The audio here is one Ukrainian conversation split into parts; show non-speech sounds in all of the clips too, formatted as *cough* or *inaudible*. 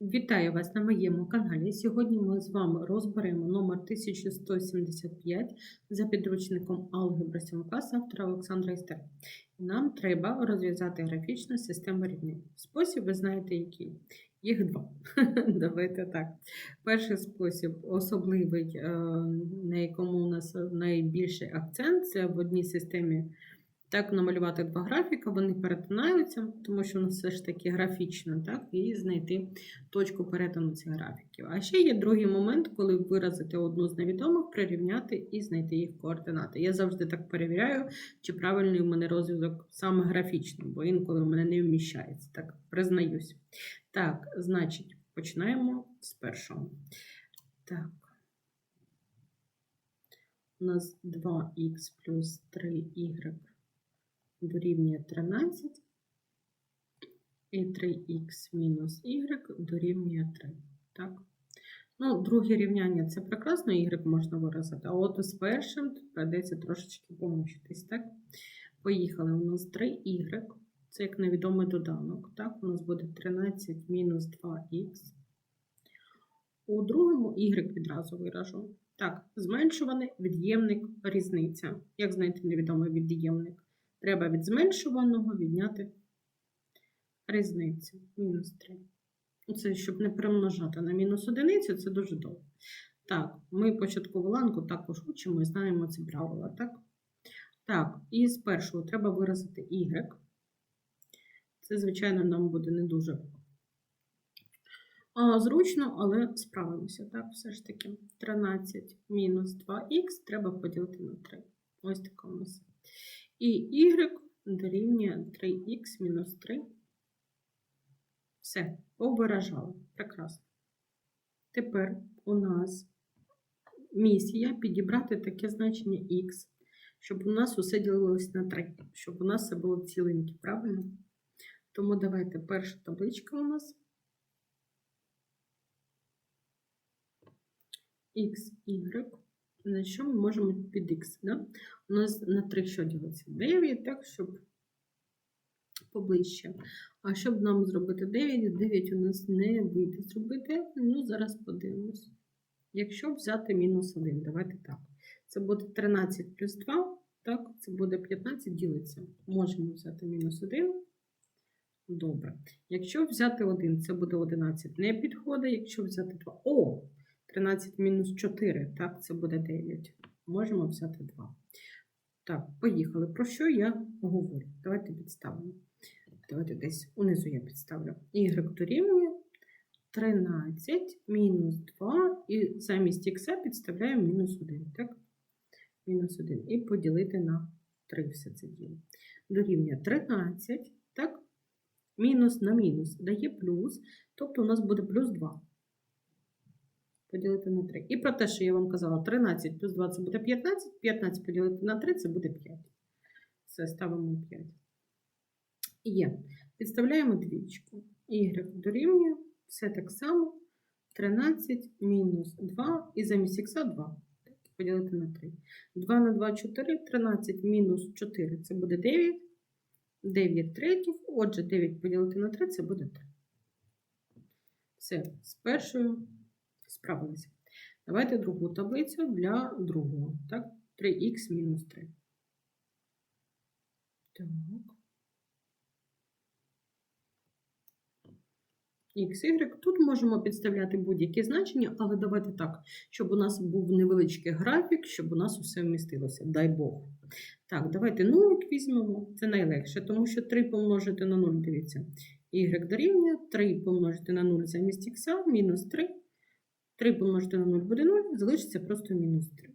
Вітаю вас на моєму каналі. Сьогодні ми з вами розберемо номер 1175 за підручником Алгебра 7 клас автора Олександра Істер. Нам треба розв'язати графічну систему рівнянь. Спосіб ви знаєте який? Їх два. *laughs* Давайте так. Перший спосіб особливий, е, на якому у нас найбільший акцент, це в одній системі так намалювати два графіка, вони перетинаються, тому що у нас все ж таки графічно, так, і знайти точку перетину цих графіків. А ще є другий момент, коли виразити одну з невідомих, прирівняти і знайти їх координати. Я завжди так перевіряю, чи правильний у мене розв'язок саме графічний, бо інколи в мене не вміщається. Так, признаюсь. Так, значить, починаємо з першого. Так. У нас 2х плюс 3y дорівнює 13, і 3х мінус y дорівнює 3. Так? Ну, друге рівняння це прекрасно, y можна виразити, а от з першим тут прийдеться трошечки помучитись. Так? Поїхали. У нас 3y, це як невідомий доданок. Так? У нас буде 13 мінус 2х. У другому y відразу виражу. Так, зменшуваний від'ємник різниця. Як знайти невідомий від'ємник? Треба від зменшуваного відняти різницю. Мінус 3. Це щоб не примножати на мінус одиницю, це дуже довго. Так, ми початкову ланку також учимо і знаємо ці правила, так? Так, і з першого треба виразити y. Це, звичайно, нам буде не дуже а, зручно, але справимося. Так, все ж таки. 13 мінус 2х треба поділити на 3. Ось така у нас. І y дорівнює 3х мінус 3. Все, повиражали. Прекрасно. Тепер у нас місія підібрати таке значення х, щоб у нас усе ділилось на 3, щоб у нас все було ціленьке, правильно? Тому давайте перша табличка у нас. Х, y. На що ми можемо під х? Да? У нас на 3 що ділиться? 9, так, щоб поближче. А щоб нам зробити 9, 9 у нас не вийде зробити. Ну, зараз подивимось. Якщо взяти мінус 1, давайте так. Це буде 13 плюс 2, так, це буде 15 ділиться. Можемо взяти мінус 1. Добре. Якщо взяти 1, це буде 11. Не підходить. Якщо взяти 2. О! 13 мінус 4, так, це буде 9. Можемо взяти 2. Так, поїхали. Про що я говорю? Давайте підставимо. Давайте десь унизу я підставлю. Y дорівнює 13 мінус 2, і замість х підставляємо мінус 1. Так? Мінус 1. І поділити на 3 все це діло. Дорівнює 13, так? Мінус на мінус дає плюс, тобто у нас буде плюс 2 поділити на 3. І про те, що я вам казала, 13 плюс 2 це буде 15, 15 поділити на 3 це буде 5. Все, ставимо 5. Є. Підставляємо двічку. Y дорівнює, все так само. 13 мінус 2 і замість х 2. Поділити на 3. 2 на 2 4, 13 мінус 4 це буде 9. 9 третіх. Отже, 9 поділити на 3 це буде 3. Все, з першою справилися. Давайте другу таблицю для другого. Так, 3х мінус 3. Так. X, Y. Тут можемо підставляти будь-які значення, але давайте так, щоб у нас був невеличкий графік, щоб у нас усе вмістилося. Дай Бог. Так, давайте нулик візьмемо. Це найлегше, тому що 3 помножити на 0, дивіться. Y дорівнює 3 помножити на 0 замість х, мінус 3. 3 помножити на 0 буде 0, залишиться просто мінус 3.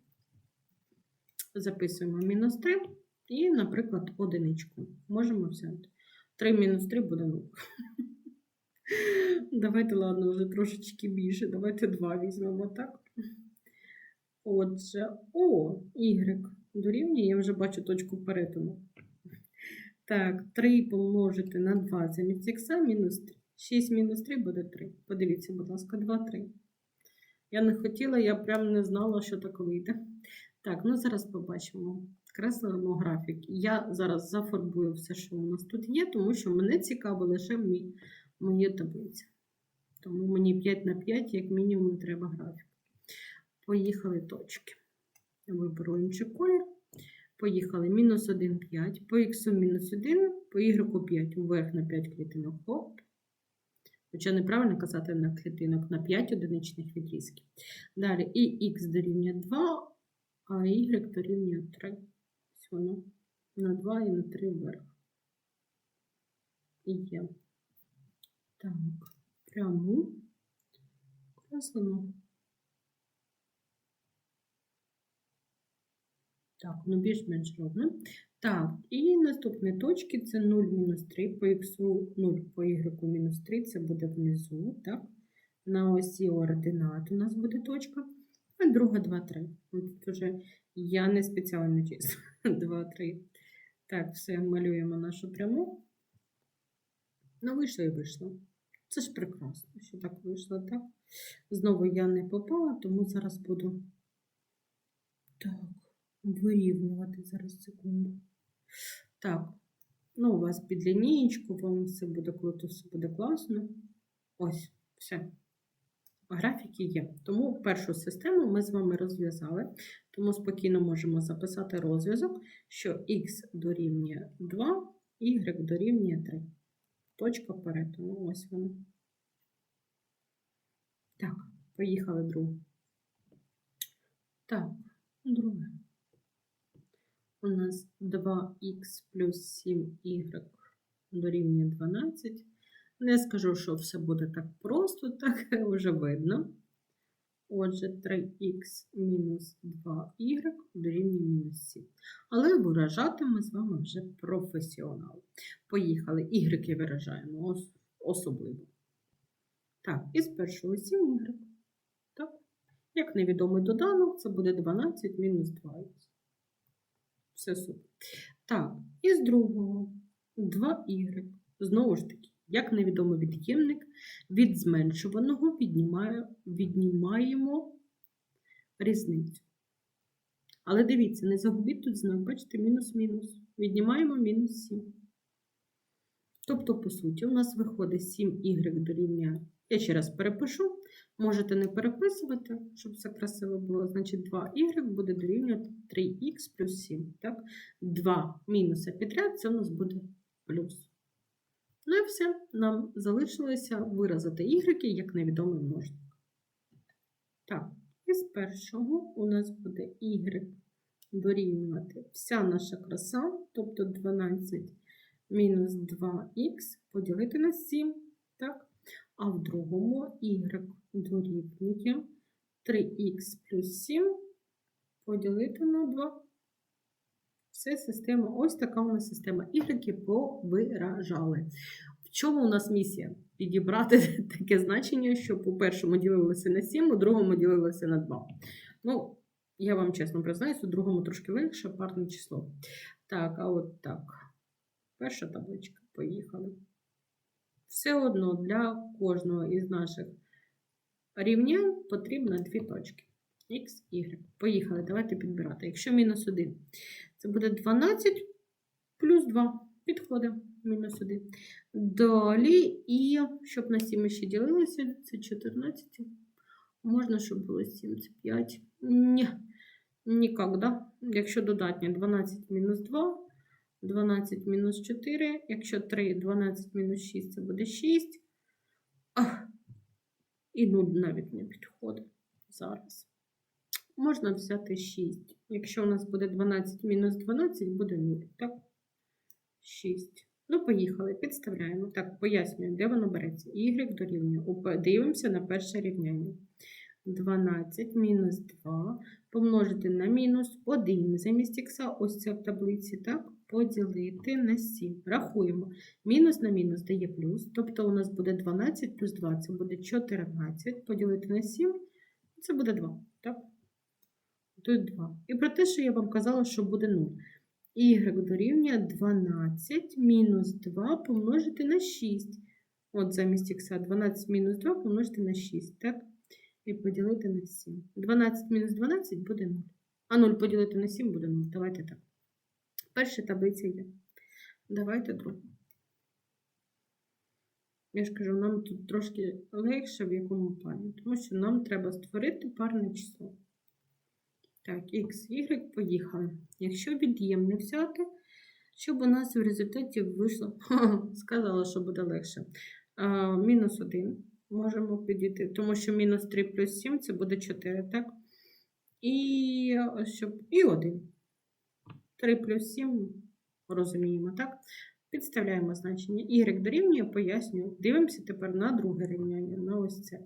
Записуємо мінус 3 і, наприклад, одиничку. Можемо взяти. 3 мінус 3 буде 0. *laughs* Давайте, ладно, вже трошечки більше. Давайте 2 візьмемо, так? Отже, О, Y дорівнює, я вже бачу точку перетину. Так, 3 помножити на 2 замість х мінус 3. 6 мінус 3 буде 3. Подивіться, будь ласка, 2, 3. Я не хотіла, я прям не знала, що так вийде. Так, ну зараз побачимо. Креслимо графік. Я зараз зафарбую все, що у нас тут є, тому що мене цікаво лише мій, моя таблиця. Тому мені 5 на 5, як мінімум, треба графік. Поїхали точки. Виберу інший колір. Поїхали мінус 1, 5, по х мінус 1, по y 5, вверх на 5 клітинок, хоп. Хоча неправильно казати на клітинок на 5 одиничних відрізків. Далі і х дорівнює 2, а y дорівнює 3. Ось воно на 2 і на 3 вверх. І є. Так, пряму креслимо. Так, ну більш-менш ровно. Так, і наступні точки це 0 мінус 3 по х 0 по y мінус 3, це буде внизу, так? На осі ординат у нас буде точка. А друга 2, 3. Тут вже я не спеціально числа. *laughs* 2, 3. Так, все, малюємо нашу пряму. Ну, вийшло і вийшло. Це ж прекрасно, що так вийшло, так? Знову я не попала, тому зараз буду так, вирівнювати зараз секунду. Так, ну, у вас під лінієчку, вам все буде круто, все буде класно. Ось, все. Графіки є. Тому першу систему ми з вами розв'язали. Тому спокійно можемо записати розв'язок, що х дорівнює 2, y дорівнює 3. Точка перетину. Ось вона. Так, поїхали другу. Так, друге. У нас 2х плюс 7y дорівнює 12. Не скажу, що все буде так просто, *laughs* так вже видно. Отже, 3х мінус 2y дорівнює мінус 7. Але виражати ми з вами вже професіонал. Поїхали. Y виражаємо ос- особливо. Так, із першого 7y. Так. Як невідомий доданок, це буде 12 мінус 2х. Все супер. Так, із другого 2y. Знову ж таки, як невідомий від'ємник, від зменшуваного віднімає, віднімаємо різницю. Але дивіться, не загубіть тут знак, бачите, мінус-мінус. Віднімаємо мінус 7. Тобто, по суті, у нас виходить 7y дорівнює. Я ще раз перепишу. Можете не переписувати, щоб все красиво було. Значить, 2y буде дорівнювати 3х плюс 7. Так? 2 мінуси підряд це у нас буде плюс. Ну і все. Нам залишилося виразити y як невідомий множник. Так, із першого у нас буде y дорівнювати вся наша краса, тобто 12 мінус 2х поділити на 7. Так? А в другому y дорівнює 3х плюс 7 поділити на 2. Це система, ось така у нас система. Y повиражали. В чому у нас місія? Підібрати *laughs* таке значення, щоб у першому ділилося на 7, у другому ділилося на 2. Ну, я вам чесно признаюсь, у другому трошки легше парне число. Так, а от так. Перша табличка. Поїхали. Все одно для кожного із наших рівнянь потрібно дві точки. Х, Y. Поїхали, давайте підбирати. Якщо мінус 1, це буде 12 плюс 2. Підходить мінус 1. Далі, і щоб на 7 ще ділилося, це 14. Можна, щоб було 7, це 5. Ні, нікак, да? Якщо додатнє 12 мінус 2, 12 мінус 4, якщо 3, 12 мінус 6, це буде 6. Ах, і 0 навіть не підходить зараз. Можна взяти 6. Якщо у нас буде 12 мінус 12, буде 0. Так? 6. Ну, поїхали, підставляємо. Так, пояснюю, де воно береться. Y дорівнює. Дивимося на перше рівняння. 12 мінус 2 помножити на мінус 1 замість х, ось це в таблиці, так? Поділити на 7. Рахуємо. Мінус на мінус дає плюс, тобто у нас буде 12 плюс 2, це буде 14. Поділити на 7, це буде 2. Так? Тут 2. І про те, що я вам казала, що буде 0. Y дорівнює 12 мінус 2 помножити на 6. От замість х 12 мінус 2 помножити на 6, так? І поділити на 7. 12 мінус 12 буде 0. А 0 поділити на 7 буде 0. Давайте так. Перша таблиця є. Давайте другу. Я ж кажу, нам тут трошки легше в якому плані, тому що нам треба створити парне число. Так, x, y, поїхали. Якщо від'ємне взяти, щоб у нас в результаті вийшло, *laughs* сказала, що буде легше. А, мінус 1 можемо підійти, тому що мінус 3 плюс 7 це буде 4, так? І, щоб, і 1. 3 плюс 7 розуміємо, так? Підставляємо значення. Y дорівнює, пояснюю. Дивимося тепер на друге рівняння, на ось це.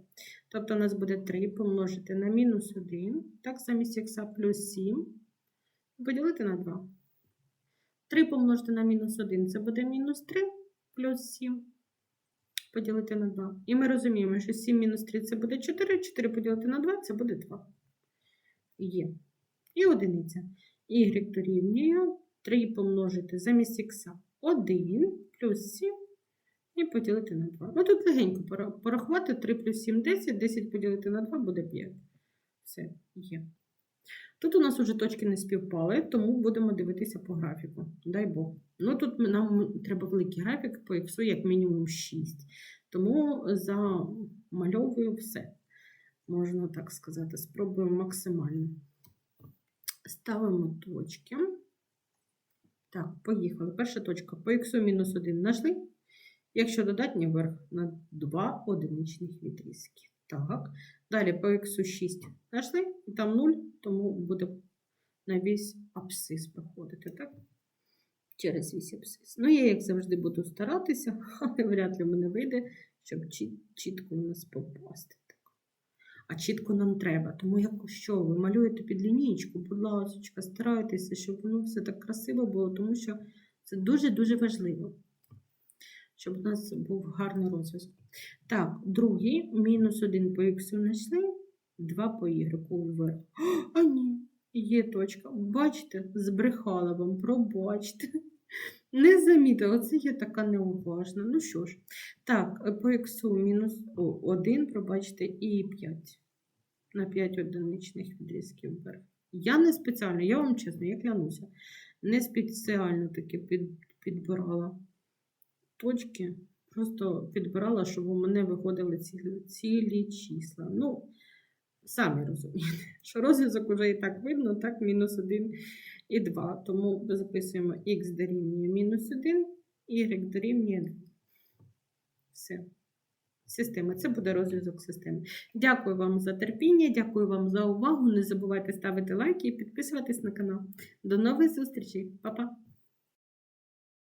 Тобто у нас буде 3 помножити на мінус 1, так, замість х плюс 7, поділити на 2. 3 помножити на мінус 1 це буде мінус 3 плюс 7 поділити на 2. І ми розуміємо, що 7 мінус 3 це буде 4, 4 поділити на 2 це буде 2. Є. І одиниця. Y дорівнює 3 помножити замість х 1 плюс 7 і поділити на 2. Ну тут легенько порахувати 3 плюс 7 10, 10 поділити на 2 буде 5. Все, є. Тут у нас уже точки не співпали, тому будемо дивитися по графіку. Дай Бог. Ну тут нам треба великий графік по іксу, як мінімум 6. Тому замальовую все. Можна так сказати, спробуємо максимально. Ставимо точки. Так, поїхали. Перша точка по х мінус 1 знайшли. Якщо додатній верх на 2 одиничних відрізки. Так. Далі по х 6 знайшли. І там 0, тому буде на весь абсцис проходити, так? Через весь абсцис. Ну, я, як завжди, буду старатися, *laughs* але вряд ли в мене вийде, щоб чітко в нас попасти. А чітко нам треба. Тому якщо ви малюєте під лінійку, будь ласка, старайтеся, щоб воно все так красиво було, тому що це дуже-дуже важливо, щоб у нас був гарний розв'язок. Так, другий, мінус 1 по х знайшли, 2 по y вверх. А ні, є точка. Бачите, збрехала вам, пробачте. Не замітила, оце я така неуважна. Ну що ж, так, по х мінус 1, пробачте, і 5. На 5 одиничних відрізків вверх. Я не спеціально, я вам чесно, я клянуся, не спеціально таки під, підбирала точки, просто підбирала, щоб у мене виходили цілі, цілі числа. Ну, самі розумієте, що розв'язок вже і так видно, так, мінус 1 і 2. Тому записуємо х дорівнює мінус 1, y дорівнює 2. Все. Система. Це буде розв'язок системи. Дякую вам за терпіння, дякую вам за увагу. Не забувайте ставити лайки і підписуватись на канал. До нових зустрічей. Па-па!